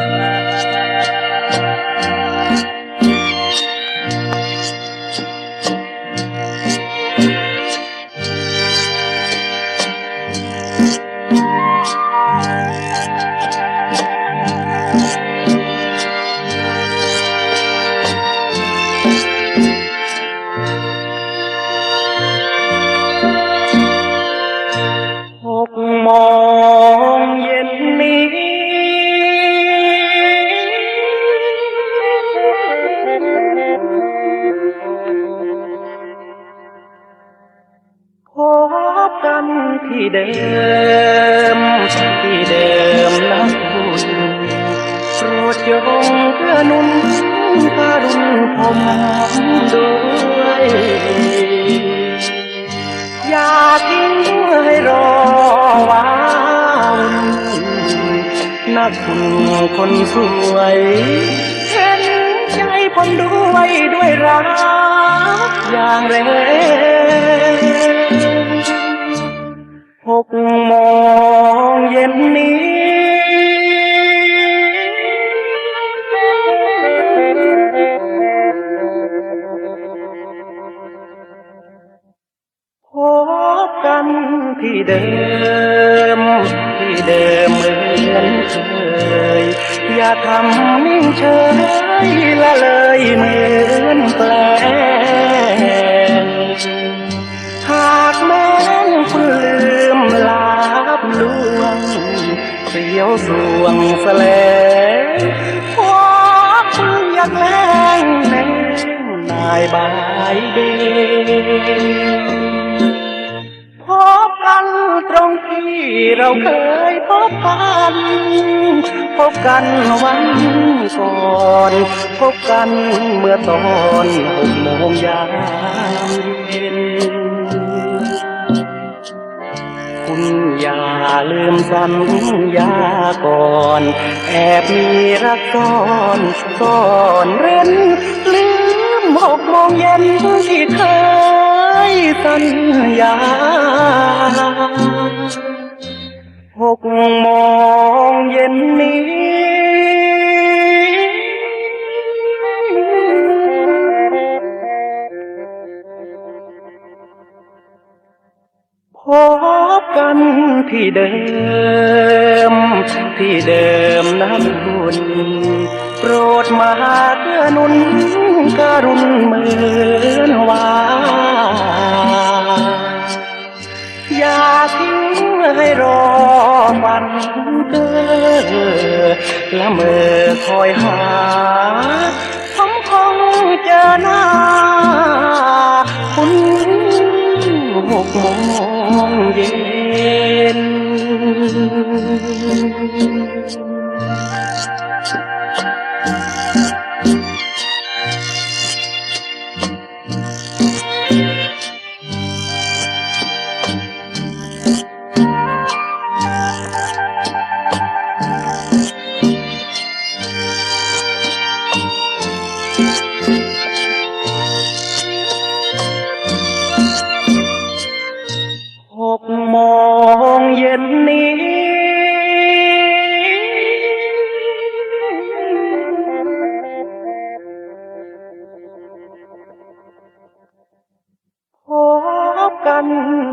ห ที่เดิม ที่เดิมนะคุณโปรดจงเพื่อนุนการุณผมด้วยอย่าทิ้งให้รอว้านนักคุณคนสวยเห็นใจผมด้วยด้วยรักอย่างแรง หกโมงเย็นนี้ พบกันที่เดิม ที่เดิมเหมือนเคย อย่าทำนิ่งเฉยละเลย เสียวสวงแสลงพบอยากแรงแน่นายบายเดพบกันตรงที่เราเคยพบกันพบกันวันก่อนพบกันเมื่อตอนหกโมงยามเย็น ลืมสัญญาก่อน แอบมีรักซ่อนซ่อนเร้น ลืมหกโมงเย็นที่เคยสัญญาหก ที่เดิม ที่เดิมนะบุญโปรดมาเกื้อนุนกรุณเหมือนวาอย่าทิ้งให้รอวันเกิดละเมอคอยหาผมคงเจอหน้าคุณหกโมงเย็น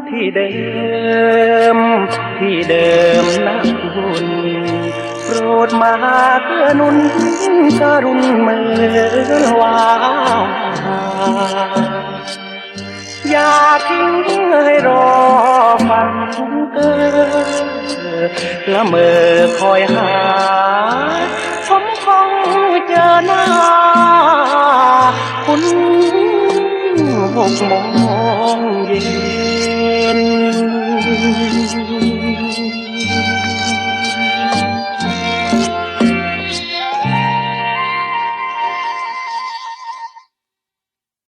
ที่เดิม ที่เดิมนะคุณโปรดมาเกื้อนุนกรุณเมือวาอย่าทิ้งให้รอฝันเกิดละเมอคอยหาผมคงเจอหน้า คุณหกโมง